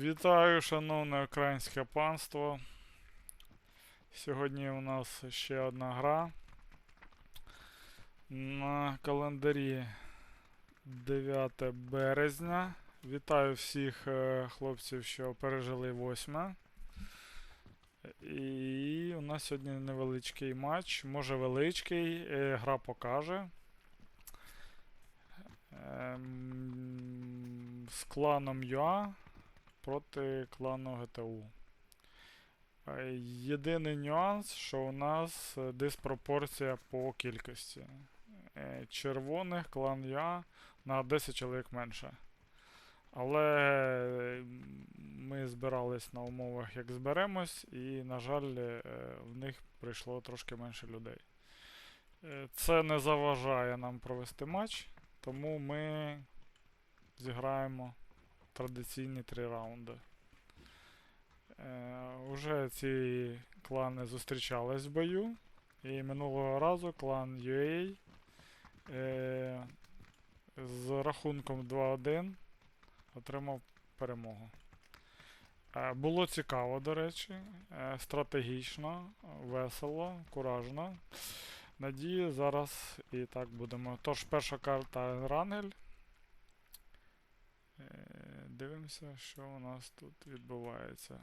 Вітаю, шановне українське панство. Сьогодні у нас ще одна гра. На календарі 9 березня. Вітаю всіх е, хлопців, що пережили 8. І у нас сьогодні невеличкий матч. Може величкий, е, гра покаже. Ем, з кланом ЮА проти клану ГТУ. Е, Єдиний нюанс, що у нас е, диспропорція по кількості. Е, Червоних клан ЮА на 10 чоловік менше. Але ми збирались на умовах, як зберемось, і, на жаль, в них прийшло трошки менше людей. Це не заважає нам провести матч, тому ми зіграємо традиційні три раунди. Е, уже ці клани зустрічались в бою. І минулого разу клан UA е, з рахунком 2-1 отримав перемогу. Е, було цікаво, до речі, е, стратегічно, весело, куражно. Надію, зараз і так будемо. Тож, перша карта Рангель. Е, Дивимося, що у нас тут відбувається.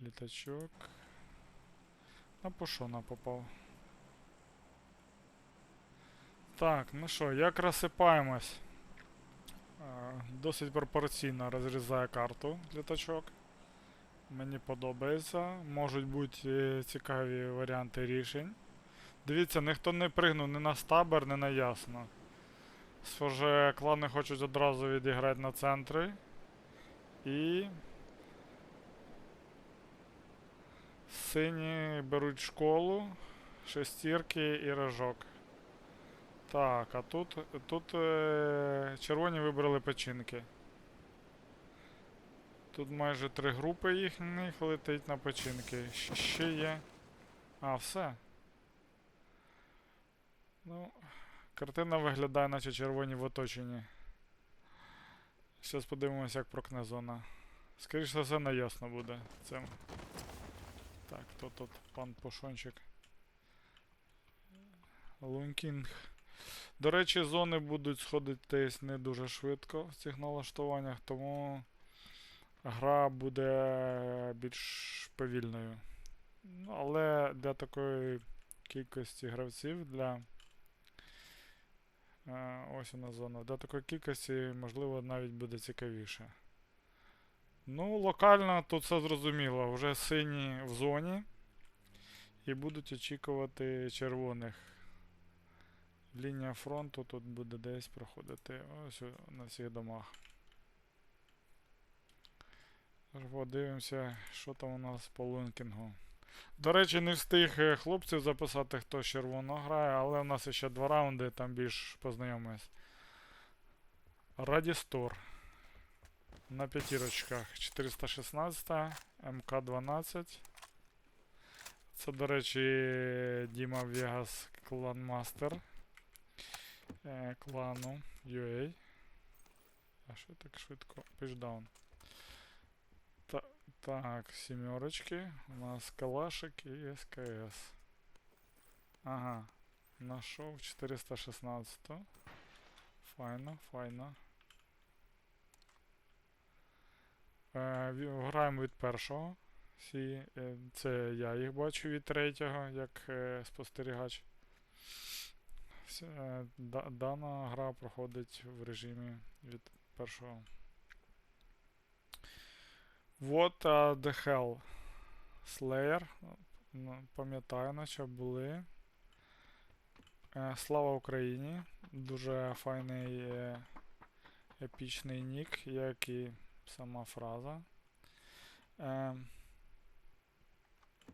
Літачок. На пошона попав. Так, ну що, як розсипаємось? Е, Досить пропорційно розрізає карту літачок. Мені подобається. Можуть бути е, цікаві варіанти рішень. Дивіться, ніхто не пригнув ні на стабер, ні на ясно. Схоже, клани хочуть одразу відіграти на центри. І. Сині беруть школу, шестірки і рожок. Так, а тут, тут е, червоні вибрали печінки. Тут майже три групи їхніх летить на печінки. Ще є. А, все. Ну, картина виглядає, наче червоні в оточенні. Зараз подивимося, як прокне зона. Скоріше за все, не ясно буде цим. Так, хто тут пан Пошончик? Лункінг. До речі, зони будуть сходитись не дуже швидко в цих налаштуваннях, тому гра буде більш повільною. Ну, але для такої кількості гравців, для. Ось нас зона. Для такої кількості, можливо, навіть буде цікавіше. Ну, локально тут все зрозуміло. Вже сині в зоні. І будуть очікувати червоних. Лінія фронту тут буде десь проходити. Ось на всіх домах. Подивимося, що там у нас по лункінгу. До речі, не встиг е, хлопців записати, хто червоно грає, але у нас ще два раунди, там більш познайомимось. Радістор. На п'ятірочках 416, МК-12. Це, до речі, Діма Вегас кланмастер е, клану UA. А що так швидко? Пішдаун. Та, так, сімерочки. У нас Калашик і СКС. Ага. Нашов 416. Файно, файно. Е, граємо від першого. Всі, е, це я їх бачу від третього, як е, спостерігач. Е, да- дана гра проходить в режимі від першого. What the hell? Slayer. Ну, Пам'ятаю, наче були. Е, Слава Україні. Дуже файний е, епічний нік, як і сама фраза. Е,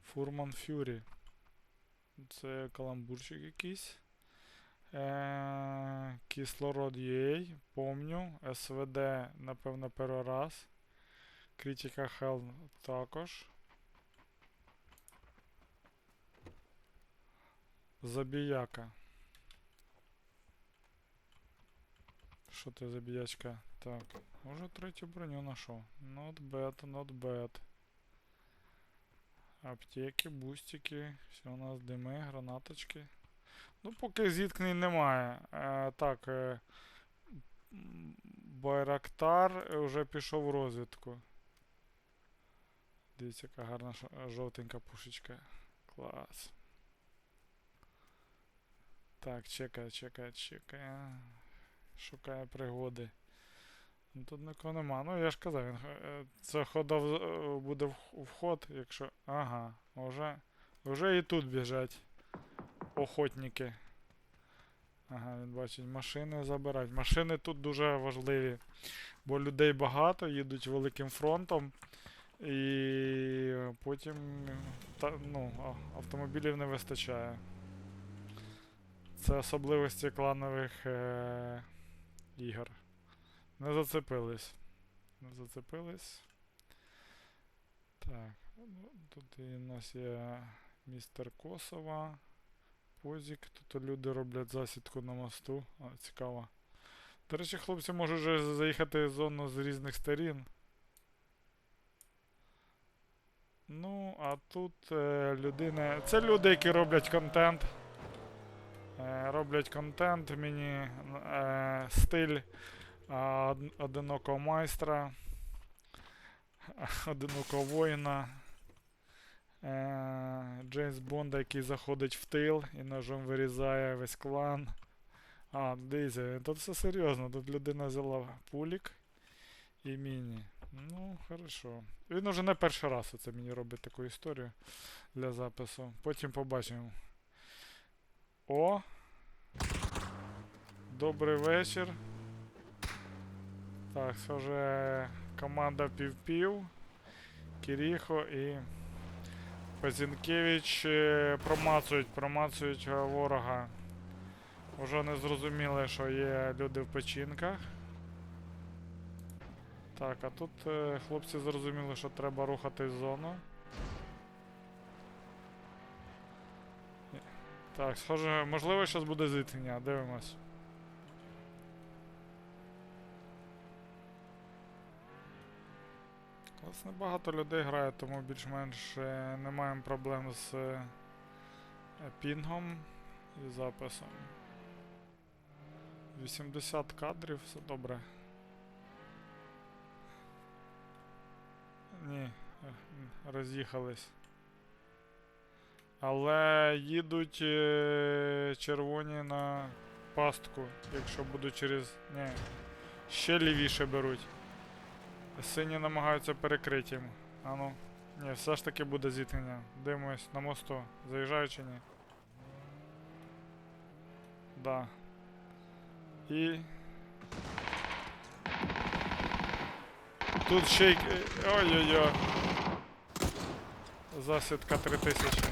Фурман Фюрі. Це каламбурчик якийсь. Кислород UA, помню. СВД, напевно, перший раз. Критика Hell також. Забіяка. Що ти за біячка? Так, уже третю броню знайшов. Not bad, not bad. Аптеки, бустики, все у нас дими, гранаточки. Ну, поки зіткнень немає. Е, так, е, Байрактар вже пішов в розвідку. Дивіться, яка гарна жовтенька пушечка. Клас. Так, чекає, чекає, чекає. Шукає пригоди. Ну, тут нікого нема. Ну, я ж казав, він, е, це ходов е, буде вход, якщо. Ага, вже, вже і тут біжать охотники. Ага, він бачить, машини забирають. Машини тут дуже важливі, бо людей багато, їдуть великим фронтом. І потім та, ну, автомобілів не вистачає. Це особливості кланових е- ігор. Не зацепились. Не зацепились. Так, тут і у нас є містер Косова. Позік. Тут люди роблять засідку на мосту. А, цікаво. До речі, хлопці можуть вже заїхати в зону з різних сторін. Ну, а тут е, людина. Це люди, які роблять контент. Е, роблять контент, мені е, стиль е, одинокого майстра, одинокого воїна. Е, Джеймс Бонда, який заходить в тил і ножом вирізає весь клан. А, дивіться, тут все серйозно. Тут людина взяла пулік і міні. Ну, хорошо. Він уже не перший раз оце мені робить таку історію для запису. Потім побачимо. О! Добрий вечір. Так, це вже команда пів-пів. Киріхо і Пазінкевич е, промацують, промацують ворога. Уже не зрозуміли, що є люди в печінках. Так, а тут е, хлопці зрозуміли, що треба рухати зону. Так, схоже, можливо, зараз буде зіткнення, дивимось. Власне, багато людей грає, тому більш-менш е, не маємо проблем з е, пінгом і записом. 80 кадрів, все добре. Ні, е, роз'їхались. Але їдуть е, червоні на пастку, якщо будуть через. Ні. Ще лівіше беруть. Сині намагаються перекрити їм. А ну. Ні, все ж таки буде зіткнення. Дивимось на мосту. Заїжджаю чи ні? Да. І. Тут ще й. Ой-ой-ой. Засідка 3000.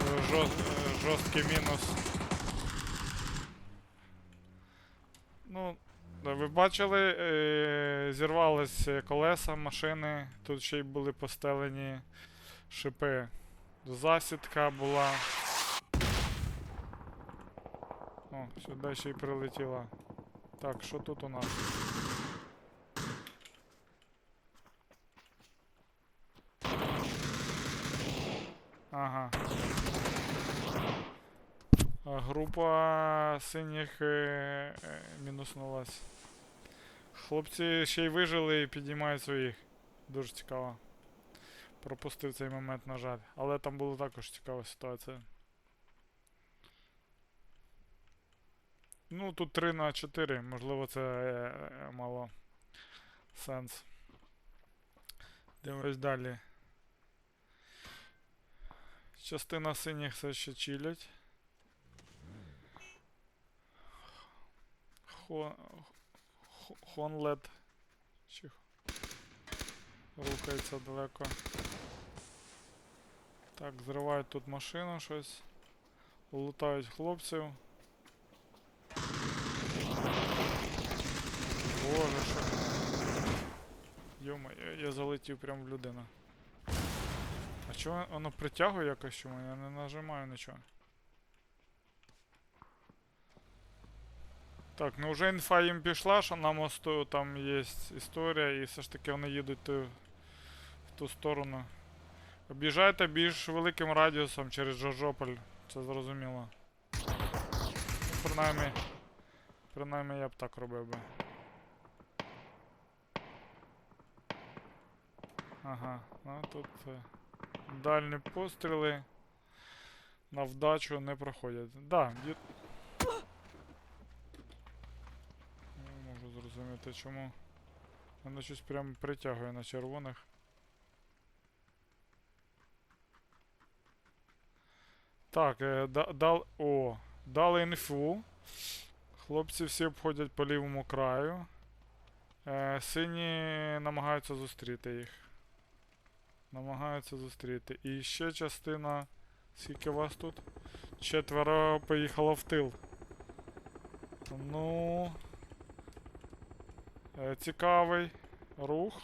Е, жор- е, Жорсткий мінус. Ну, ви бачили, е, зірвались колеса машини, тут ще й були постелені шипи. Засідка була. О, сюди ще й прилетіла. Так, що тут у нас? Ага. Група синіх е, е, мінуснулась. Хлопці ще й вижили і підіймають своїх. Дуже цікаво. Пропустив цей момент, на жаль. Але там була також цікава ситуація. Ну, тут 3 на 4, можливо, це е, е, мало сенс. Дивимось далі. Частина синіх все ще чилять. Хо... Хонлет. Чи... х- Рухається далеко. Так, зривають тут машину щось. Лутають хлопців. Боже, що. Йома, я, я залетів прямо в людину. А чого воно притягує якось чому? Я не нажимаю нічого. Так, ну вже інфа їм пішла, що на мосту там є історія, і все ж таки вони їдуть в ту сторону. Об'їжджайте більш великим радіусом через Жоржополь, це зрозуміло. Принаймні, принаймні я б так робив би. Ага, ну тут е, дальні постріли на вдачу не проходять. Да, ді- Не можу зрозуміти чому. Мене щось прям притягує на червоних. Так, е, да, дал. О, дали інфу. Хлопці всі обходять по лівому краю. Е, сині намагаються зустріти їх. Намагаються зустріти. І ще частина. Скільки вас тут? Четверо поїхало в тил. Ну. Е, цікавий рух.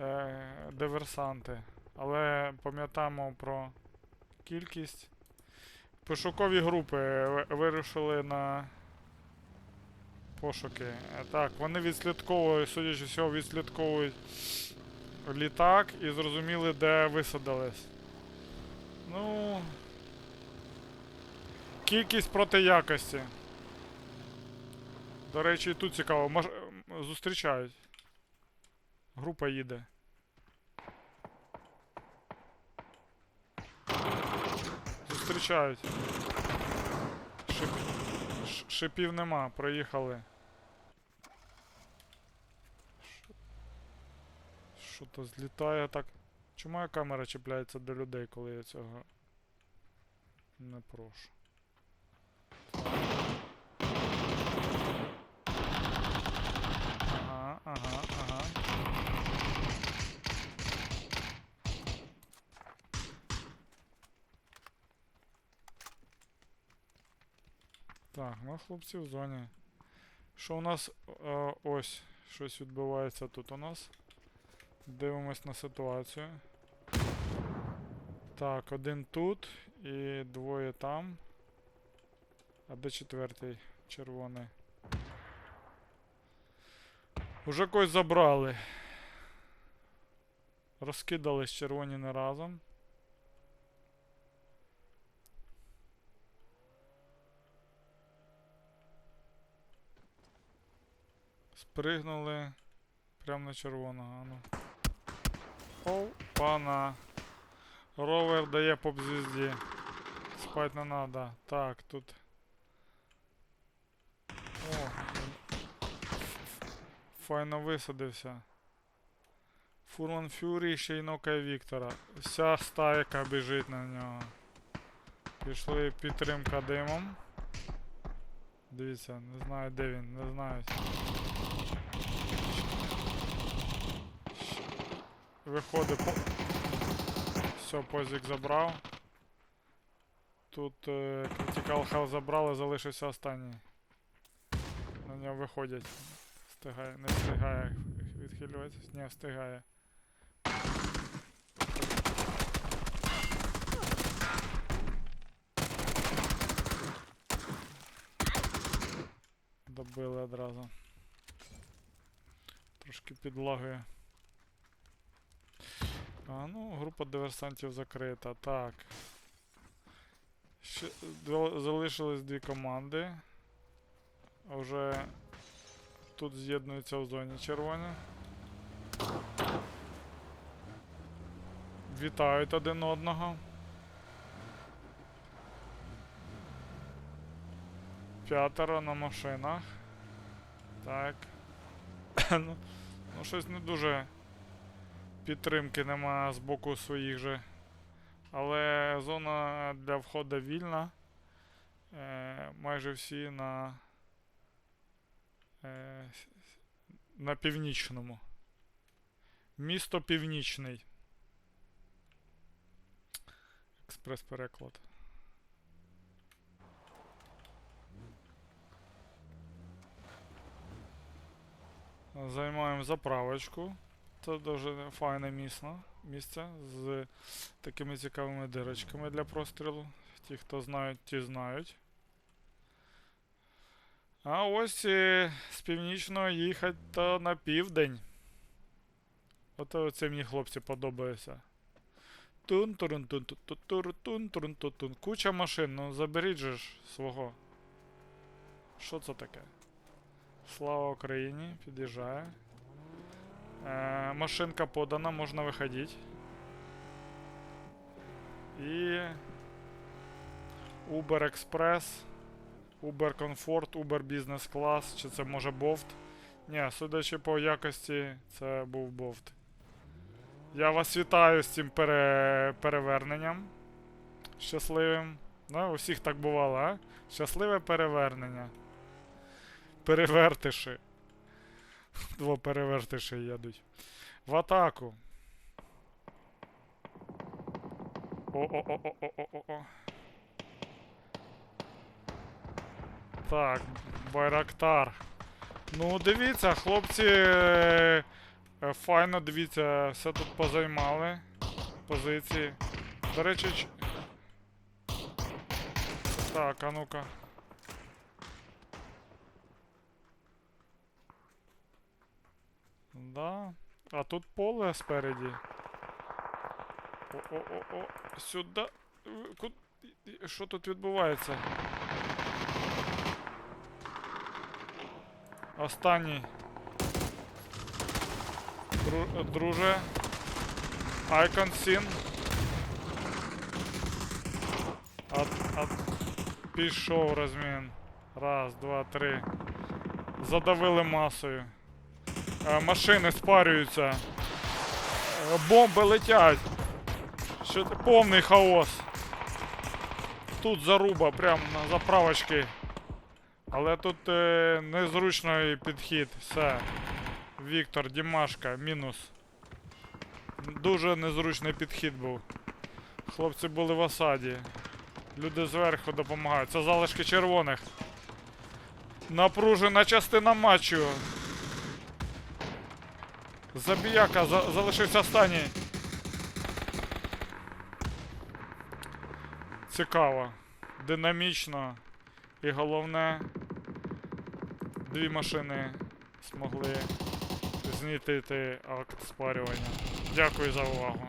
Е, диверсанти. Але пам'ятаємо про кількість. Пошукові групи ви- вирушили на пошуки. Е, Так, вони відслідковують, судячи всього, відслідковують літак і зрозуміли, де висадились. Ну. Кількість проти якості. До речі, і тут цікаво. Мож... Зустрічають. Група їде. Зустрічають. Шип... Шипів нема, проїхали. Що то злітає так? Чому моя камера чіпляється до людей, коли я цього не прошу? Ага, ага, ага. Так, ну хлопці в зоні. Що у нас е, ось щось відбувається тут у нас. Дивимось на ситуацію. Так, один тут і двоє там. А де четвертий? Червоний. Уже когось забрали. Розкидались червоні не разом. Спригнули прямо на червоного. Ану. Оу, пана. Ровер дає по звізді. Спать не надо. Так, тут. О, файно висадився. Фурман Фюрі ще й нокає Віктора. Вся стайка біжить на нього. Пішли підтримка димом. Дивіться, не знаю де він, не знаю. Виходить по. Все, позик забрав. Тут е, Critical Health забрали, залишився останній. На нього виходять. Встигає, не встигає відхилюватися. Не встигає. Добили одразу. Трошки підлагує. А, ну, група диверсантів закрита. Так. Ще залишились дві команди. Вже тут з'єднуються в зоні червоні. Вітають один одного. П'ятеро на машинах. Так. ну, ну, щось не дуже підтримки нема з боку своїх же. Але зона для входу вільна. Е, майже всі на, е, на північному. Місто Північний. Експрес-переклад. Займаємо заправочку. Це дуже файне місно, місце з такими цікавими дирочками для прострілу. Ті, хто знають, ті знають. А ось е, з північного їхати на південь. Ото це мені хлопці подобається. тун тун тун тун туру тун тун тун Куча машин, ну заберіть же ж свого. Що це таке? Слава Україні, під'їжджає. Е, машинка подана, можна виходити. І. Uber Express. Uber Comfort, Uber Business Class, чи це може Boft? Ні, судячи по якості, це був Boft. Я вас вітаю з цим пере... переверненням. Щасливим. Ну, у всіх так бувало, а? Щасливе перевернення. Перевертиші. Два перевертиші їдуть. В атаку. О-о-о-о-о-о-о. Так, Байрактар. Ну, дивіться, хлопці. е, Файно, дивіться, все тут позаймали. Позиції. До речі. Так, а ну-ка. Да. А тут поле спереді. О-о-о-о. Сюди. Е, Ку... Що тут відбувається? Останній. Дру... Друже. Icon Sin. От, от... Пішов розмін. Раз, два, три. Задавили масою. Е, машини спарюються. Е, бомби летять. Що це повний хаос. Тут заруба, прям на заправочки. Але тут е, незручний підхід. Все. Віктор, Дімашка, мінус. Дуже незручний підхід був. Хлопці були в осаді. Люди зверху допомагають. Це залишки червоних. Напружена частина матчу. Забіяка за- залишився останній. Цікаво. Динамічно. І головне, дві машини змогли знітити акт спарювання. Дякую за увагу.